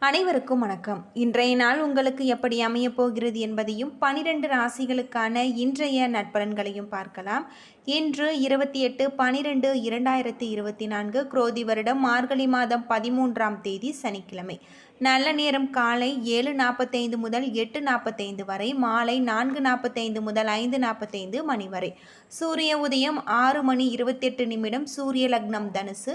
அனைவருக்கும் வணக்கம். இன்றைய நாள் உங்களுக்கு எப்படி அமையப் போகிறது என்பதையும் பனிரெண்டு ராசிகளுக்கான இன்றைய நட்பலன்களையும் பார்க்கலாம். இன்று இருபத்தி எட்டு பனிரெண்டு இரண்டாயிரத்தி இருபத்தி நான்கு குரோதி வருடம் மார்கழி மாதம் பதிமூன்றாம் தேதி சனிக்கிழமை. நல்ல நேரம் காலை ஏழு நாற்பத்தைந்து முதல் எட்டு நாற்பத்தைந்து வரை மாலை நான்கு நாற்பத்தைந்து முதல் ஐந்து நாற்பத்தைந்து மணி வரை. சூரிய உதயம் ஆறு மணி இருபத்தெட்டு நிமிடம் சூரிய லக்னம் தனுசு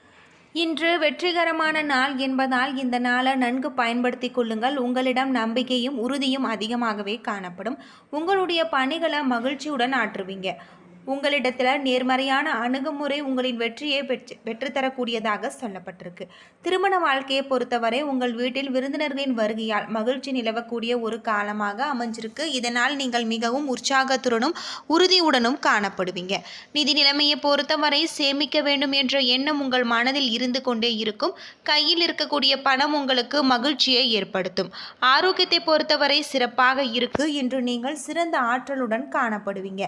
இன்று வெற்றிகரமான நாள் என்பதால் இந்த நாளை நன்கு பயன்படுத்தி கொள்ளுங்கள். உங்களிடம் நம்பிக்கையும் உறுதியும் அதிகமாகவே காணப்படும். உங்களுடைய பணிகளை மகிழ்ச்சியுடன் ஆற்றுவீங்க. உங்களிடத்தில் நேர்மறையான அணுகுமுறை உங்களின் வெற்றியை பெற்று பெற்றுத்தரக்கூடியதாக சொல்லப்பட்டிருக்கு. திருமண வாழ்க்கையை பொறுத்தவரை உங்கள் வீட்டில் விருந்தினர்களின் வருகையால் மகிழ்ச்சி நிலவக்கூடிய ஒரு காலமாக அமைஞ்சிருக்கு. இதனால் நீங்கள் மிகவும் உற்சாகத்துடனும் உறுதியுடனும் காணப்படுவீங்க. நிதி நிலைமையை பொறுத்தவரை சேமிக்க வேண்டும் என்ற எண்ணம் உங்கள் மனதில் இருந்து கொண்டே இருக்கும். கையில் இருக்கக்கூடிய பணம் உங்களுக்கு மகிழ்ச்சியை ஏற்படுத்தும். ஆரோக்கியத்தை பொறுத்தவரை சிறப்பாக இருக்கு இன்று நீங்கள் சிறந்த ஆற்றலுடன் காணப்படுவீங்க.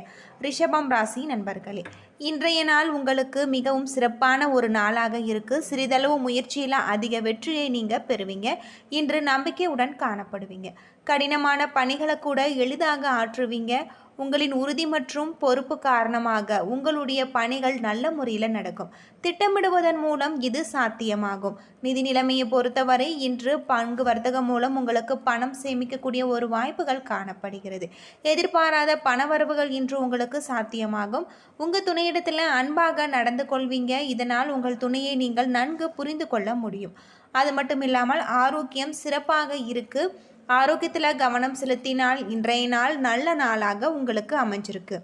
ரிஷபம் ராசி நண்பர்களே இன்றைய நாள் உங்களுக்கு மிகவும் சிறப்பான ஒரு நாளாக இருக்கு. சிறிதளவு முயற்சியில் அதிக வெற்றியை நீங்கள் பெறுவீங்க. இன்று நம்பிக்கையுடன் காணப்படுவீங்க. கடினமான பணிகளை கூட எளிதாக ஆற்றுவீங்க. உங்களின் உறுதி மற்றும் பொறுப்பு காரணமாக உங்களுடைய பணிகள் நல்ல முறையில் நடக்கும். திட்டமிடுவதன் மூலம் இது சாத்தியமாகும். நிதி நிலைமையை பொறுத்தவரை இன்று பங்கு வர்த்தகம் மூலம் உங்களுக்கு பணம் சேமிக்கக்கூடிய ஒரு வாய்ப்புகள் காணப்படுகிறது. எதிர்பாராத பணவரவுகள் இன்று உங்களுக்கு சாத்தியமாகும். உங்கள் துணையிடத்தில் அன்பாக நடந்து கொள்வீங்க. இதனால் உங்கள் துணையை நீங்கள் நன்கு புரிந்து கொள்ள முடியும். அது மட்டும் இல்லாமல் ஆரோக்கியம் சிறப்பாக இருக்குது ஆரோக்கியத்தில் கவனம் செலுத்தினால் இன்றைய நாள் நல்ல நாளாக உங்களுக்கு அமைஞ்சிருக்கு.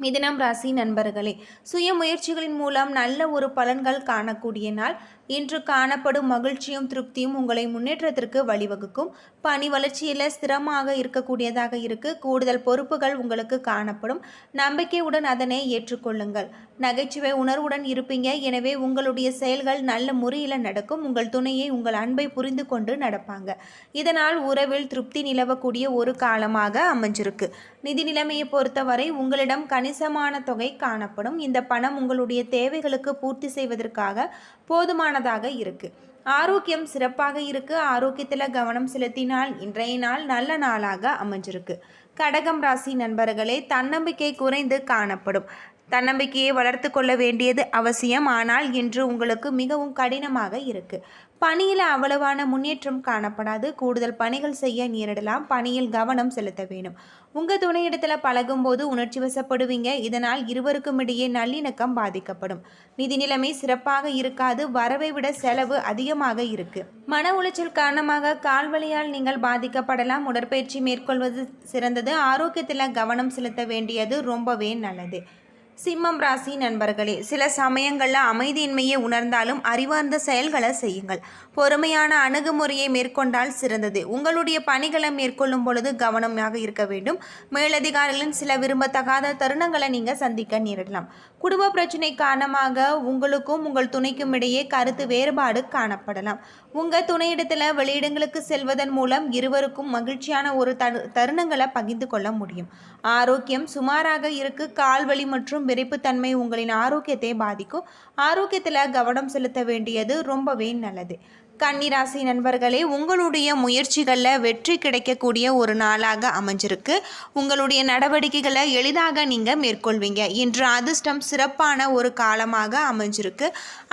மிதனம் ராசி நண்பர்களே சுய முயற்சிகளின் மூலம் நல்ல ஒரு பலன்கள் காணக்கூடிய நாள். இன்று காணப்படும் மகிழ்ச்சியும் திருப்தியும் உங்களை முன்னேற்றத்திற்கு வழிவகுக்கும். பணி வளர்ச்சியில் ஸ்திரமாக இருக்கக்கூடியதாக இருக்கு. கூடுதல் பொறுப்புகள் உங்களுக்கு காணப்படும். நம்பிக்கையுடன் அதனை ஏற்றுக்கொள்ளுங்கள். நகைச்சுவை உணர்வுடன் இருப்பீங்க. எனவே உங்களுடைய செயல்கள் நல்ல முறையில் நடக்கும். உங்கள் துணையை உங்கள் அன்பை புரிந்து கொண்டு நடப்பாங்க. இதனால் உறவில் திருப்தி நிலவக்கூடிய ஒரு காலமாக அமைஞ்சிருக்கு. நிதி நிலைமையை பொறுத்தவரை உங்களிடம் கணிசமான தொகை காணப்படும். இந்த பணம் உங்களுடைய தேவைகளுக்கு பூர்த்தி செய்வதற்காக போதுமான சிறப்பானதாக இருக்கு. ஆரோக்கியம் சிறப்பாக இருக்கு. ஆரோக்கியத்தில் கவனம் செலுத்தினால் இன்றைய நாள் நல்ல நாளாக அமைஞ்சிருக்கு. கடகம் ராசி நண்பர்களே தன்னம்பிக்கை குறைந்து காணப்படும். தன்னம்பிக்கையை வளர்த்து கொள்ள வேண்டியது அவசியம். ஆனால் இன்று உங்களுக்கு மிகவும் கடினமாக இருக்கு. பணியில் அவ்வளவான முன்னேற்றம் காணப்படாது. கூடுதல் பணிகள் செய்ய நேரிடலாம். பணியில் கவனம் செலுத்த வேணும் உங்கள் துணையிடத்தில் பழகும்போது உணர்ச்சி வசப்படுவீங்க. இதனால் இருவருக்கும் இடையே நல்லிணக்கம் பாதிக்கப்படும். நிதி நிலைமை சிறப்பாக இருக்காது. வரவை விட செலவு அதிகமாக இருக்கு. மன உளைச்சல் காரணமாக கால்வழியால் நீங்கள் பாதிக்கப்படலாம். உடற்பயிற்சி மேற்கொள்வது சிறந்தது. ஆரோக்கியத்தில் கவனம் செலுத்த வேண்டியது ரொம்பவே நல்லது. சிம்மம் ராசி நண்பர்களே சில சமயங்களில் அமைதியின்மையை உணர்ந்தாலும் அறிவார்ந்த செயல்களை செய்யுங்கள். பொறுமையான அணுகுமுறையை மேற்கொண்டால் சிறந்தது. உங்களுடைய பணிகளை மேற்கொள்ளும் பொழுது கவனமாக இருக்க வேண்டும். மேலதிகாரிகளின் சில விரும்பத்தகாத தருணங்களை நீங்கள் சந்திக்க நேரிடலாம். குடும்ப பிரச்சனை காரணமாக உங்களுக்கும் உங்கள் துணைக்கும் இடையே கருத்து வேறுபாடு காணப்படலாம். உங்கள் துணையிடத்தில் வெளியிடங்களுக்கு செல்வதன் மூலம் இருவருக்கும் மகிழ்ச்சியான ஒரு தரு தருணங்களை பகிர்ந்து கொள்ள முடியும். ஆரோக்கியம் சுமாராக இருக்கு. கால்வலி மற்றும் விரைப்புத்தன்மை உங்களின் ஆரோக்கியத்தை பாதிக்கும். ஆரோக்கியத்தில் கவனம் செலுத்த வேண்டியது ரொம்பவே நல்லது. கன்னிராசி நண்பர்களே உங்களுடைய முயற்சிகளில் வெற்றி கிடைக்கக்கூடிய ஒரு நாளாக அமைஞ்சிருக்கு. உங்களுடைய நடவடிக்கைகளை எளிதாக நீங்கள் மேற்கொள்வீங்க. இன்று அதிர்ஷ்டம் சிறப்பான ஒரு காலமாக அமைஞ்சிருக்கு.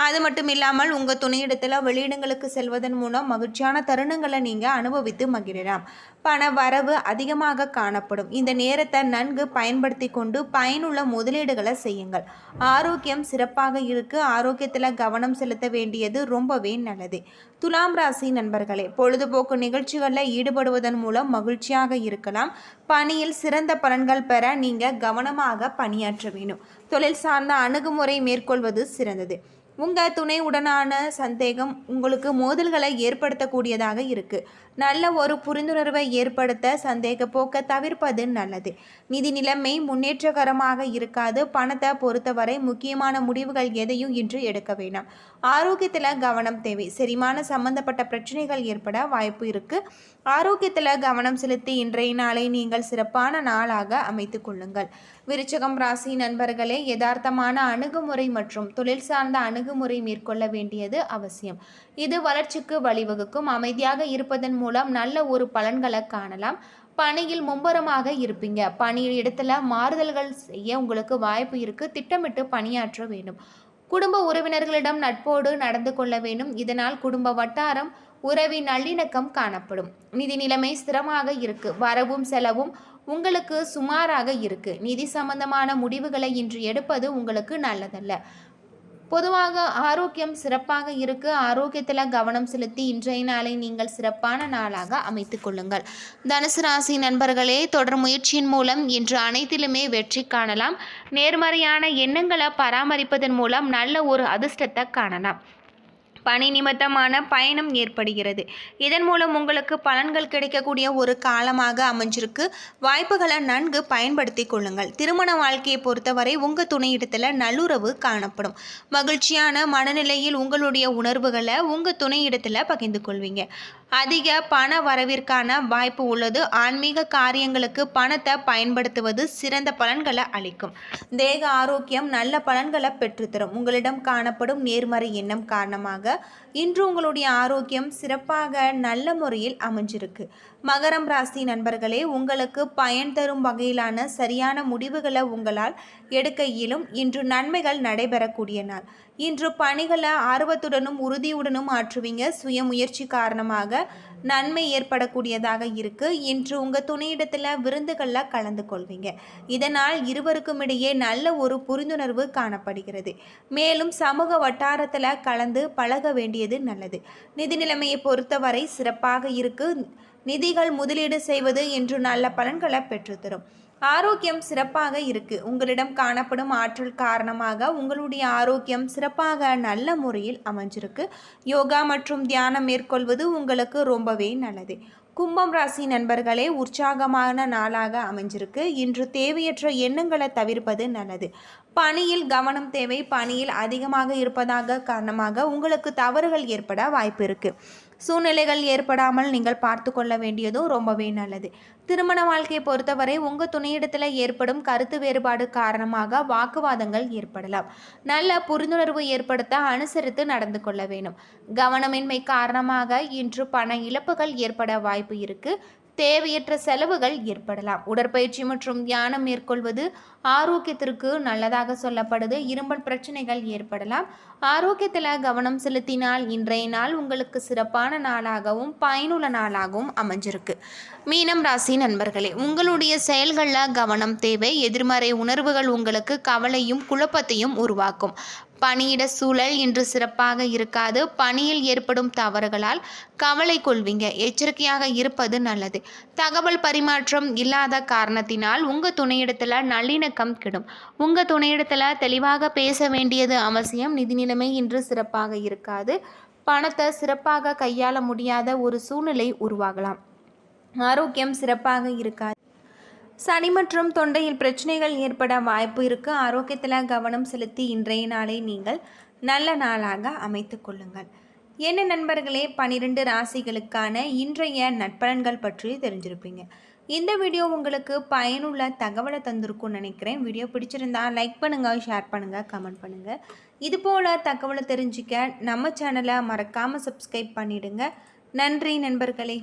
அது மட்டும் இல்லாமல் உங்கள் துணையிடத்தில் வெளியிடங்களுக்கு செல்வதன் மூலம் மகிழ்ச்சியான தருணங்களை நீங்கள் அனுபவித்து மகிழலாம். பண வரவு அதிகமாக காணப்படும். இந்த நேரத்தை நன்கு பயன்படுத்தி கொண்டு பயனுள்ள முதலீடுகளை செய்யுங்கள். ஆரோக்கியம் சிறப்பாக இருக்கு. ஆரோக்கியத்தில் கவனம் செலுத்த வேண்டியது ரொம்பவே நல்லது. துலாம் ராசி நண்பர்களே பொழுதுபோக்கு நிகழ்ச்சிகளில் ஈடுபடுவதன் மூலம் மகிழ்ச்சியாக இருக்கலாம். பணியில் சிறந்த பலன்கள் பெற நீங்கள் கவனமாக பணியாற்ற வேணும் தொழில் சார்ந்த அணுகுமுறை மேற்கொள்வது சிறந்தது. உங்கள் துணையுடனான சந்தேகம் உங்களுக்கு மோதல்களை ஏற்படுத்தக்கூடியதாக இருக்குது நல்ல ஒரு புரிந்துணர்வை ஏற்படுத்த சந்தேக போக்க தவிர்ப்பது நல்லது. நிதி நிலைமை முன்னேற்றகரமாக இருக்காது. பணத்தை பொறுத்தவரை முக்கியமான முடிவுகள் எதையும் இன்று எடுக்க வேண்டாம் ஆரோக்கியத்தில் கவனம் தேவை. செரிமான சம்பந்தப்பட்ட பிரச்சனைகள் ஏற்பட வாய்ப்பு இருக்குது ஆரோக்கியத்தில் கவனம் செலுத்தி இன்றைய நாளை நீங்கள் சிறப்பான நாளாக அமைத்து கொள்ளுங்கள். விருச்சகம் ராசி நண்பர்களே யதார்த்தமான அணுகுமுறை மற்றும் தொழில் சார்ந்த அணுகுமுறை மேற்கொள்ள வேண்டியது அவசியம். இது வளர்ச்சிக்கு வழிவகுக்கும். அமைதியாக இருப்பதன் மூலம் நல்ல ஒரு பலன்களை காணலாம். பணியில் மும்பரமாக இருப்பீங்க. பணி இடத்துல மாறுதல்கள் செய்ய உங்களுக்கு வாய்ப்பு இருக்கு. திட்டமிட்டு பணியாற்ற வேண்டும். குடும்ப உறவினர்களிடம் நட்போடு நடந்து கொள்ள வேண்டும். இதனால் குடும்ப வட்டாரம் உறவின் நல்லிணக்கம் காணப்படும். நிதி நிலைமை ஸ்திரமாக இருக்கு. வரவும் செலவும் உங்களுக்கு சுமாராக இருக்கு. நிதி சம்பந்தமான முடிவுகளை இன்று எடுப்பது உங்களுக்கு நல்லதல்ல. பொதுவாக ஆரோக்கியம் சிறப்பாக இருக்கு. ஆரோக்கியத்தில் கவனம் செலுத்தி இன்றைய நாளை நீங்கள் சிறப்பான நாளாக அமைத்து கொள்ளுங்கள். தனுசு ராசி நண்பர்களே தொடர் முயற்சியின் மூலம் இன்று அனைத்திலுமே வெற்றி காணலாம். நேர்மறையான எண்ணங்களை பராமரிப்பதன் மூலம் நல்ல ஒரு அதிர்ஷ்டத்தை காணலாம். பணி நிமித்தமான பயணம் ஏற்படுகிறது. இதன் மூலம் உங்களுக்கு பலன்கள் கிடைக்கக்கூடிய ஒரு காலமாக அமைஞ்சிருக்கு. வாய்ப்புகளை நன்கு பயன்படுத்தி கொள்ளுங்கள். திருமண வாழ்க்கையை பொறுத்தவரை உங்கள் துணையிடத்தில் நல்லுறவு காணப்படும். மகிழ்ச்சியான மனநிலையில் உங்களுடைய உணர்வுகளை உங்கள் துணையிடத்தில் பகிர்ந்து கொள்வீங்க. அதிக பண வரவிற்கான வாய்ப்பு உள்ளது. ஆன்மீக காரியங்களுக்கு பணத்தை பயன்படுத்துவது சிறந்த பலன்களை அளிக்கும். தேக ஆரோக்கியம் நல்ல பலன்களை பெற்றுத்தரும். உங்களிடம் காணப்படும் நேர்மறை எண்ணம் காரணமாக இன்று உங்களுடைய ஆரோக்கியம் சிறப்பாக நல்ல முறையில் அமைஞ்சிருக்கு. மகரம் ராசி நண்பர்களே உங்களுக்கு பயன் தரும் வகையிலான சரியான முடிவுகளை உங்களால் எடுக்க இயலும் இன்று நன்மைகள் நடைபெறக்கூடிய நாள். இன்று பணிகளை ஆர்வத்துடனும் உறுதியுடனும் ஆற்றுவீங்க. சுய முயற்சி காரணமாக நன்மை ஏற்படக்கூடியதாக இருக்குது இன்று உங்கள் துணையிடத்தில் விருந்துகளில் கலந்து கொள்வீங்க. இதனால் இருவருக்கும் இடையே நல்ல ஒரு புரிந்துணர்வு காணப்படுகிறது. மேலும் சமூக வட்டாரத்தில் கலந்து பழக வேண்டியது நல்லது. நிதி நிலைமையை பொறுத்தவரை சிறப்பாக இருக்குது நிதிகள் முதலீடு செய்வது என்று நல்ல பலன்களை பெற்றுத்தரும். ஆரோக்கியம் சிறப்பாக இருக்கு. உங்களிடம் காணப்படும் ஆற்றல் காரணமாக உங்களுடைய ஆரோக்கியம் சிறப்பாக நல்ல முறையில் அமைஞ்சிருக்கு. யோகா மற்றும் தியானம் மேற்கொள்வது உங்களுக்கு ரொம்பவே நல்லது. கும்பம் ராசி நண்பர்களே உற்சாகமான நாளாக அமைஞ்சிருக்கு. இன்று தேவையற்ற எண்ணங்களை தவிர்ப்பது நல்லது. பணியில் கவனம் தேவை. பணியில் அதிகமாக இருப்பதாக காரணமாக உங்களுக்கு தவறுகள் ஏற்பட வாய்ப்பு இருக்குது சூழ்நிலைகள் ஏற்படாமல் நீங்கள் பார்த்து கொள்ள வேண்டியதும் ரொம்பவே நல்லது. திருமண வாழ்க்கையை பொறுத்தவரை உங்கள் துணையிடத்தில் ஏற்படும் கருத்து வேறுபாடு காரணமாக வாக்குவாதங்கள் ஏற்படலாம். நல்ல புரிந்துணர்வு ஏற்படுத்த அனுசரித்து நடந்து கொள்ள வேண்டும். கவனமின்மை காரணமாக இன்று பண இழப்புகள் ஏற்பட வாய்ப்பு இருக்குது தேவையற்ற செலவுகள் ஏற்படலாம். உடற்பயிற்சி மற்றும் தியானம் மேற்கொள்வது ஆரோக்கியத்திற்கு நல்லதாக சொல்லப்படுது. இரும்பல் பிரச்சனைகள் ஏற்படலாம். ஆரோக்கியத்தில் கவனம் செலுத்தினால் இன்றைய நாள் உங்களுக்கு சிறப்பான நாளாகவும் பயனுள்ள நாளாகவும் அமைஞ்சிருக்கு. மீனம் ராசி நண்பர்களே உங்களுடைய செயல்களில் கவனம் தேவை. எதிர்மறை உணர்வுகள் உங்களுக்கு கவலையும் குழப்பத்தையும் உருவாக்கும். பணியிட சூழல் இன்று சிறப்பாக இருக்காது. பணியில் ஏற்படும் தவறுகளால் கவலை கொள்வீங்க. எச்சரிக்கையாக இருப்பது நல்லது. தகவல் பரிமாற்றம் இல்லாத காரணத்தினால் உங்கள் துணையிடத்தில் நல்லிணக்கம் கெடும். உங்கள் துணையிடத்தில் தெளிவாக பேச வேண்டியது அவசியம். நிதி நிலைமை இன்று சிறப்பாக இருக்காது. பணத்தை சிறப்பாக கையாள முடியாத ஒரு சூழ்நிலை உருவாகலாம். ஆரோக்கியம் சிறப்பாக இருக்காது. சனி மற்றும் தொண்டையில் பிரச்சனைகள் ஏற்பட வாய்ப்பு இருக்கு. ஆரோக்கியத்தில் கவனம் செலுத்தி இன்றைய நாளை நீங்கள் நல்ல நாளாக அமைத்து கொள்ளுங்கள். என்ன நண்பர்களே பனிரெண்டு ராசிகளுக்கான இன்றைய நட்பலன்கள் பற்றி தெரிஞ்சிருப்பீங்க. இந்த வீடியோ உங்களுக்கு பயனுள்ள தகவலை தந்திருக்கும்னு நினைக்கிறேன். வீடியோ பிடிச்சிருந்தா லைக் பண்ணுங்கள் ஷேர் பண்ணுங்கள் கமெண்ட் பண்ணுங்கள் இது போல் தகவலை தெரிஞ்சுக்க நம்ம சேனலை மறக்காமல் சப்ஸ்கிரைப் பண்ணிவிடுங்க நன்றி நண்பர்களே.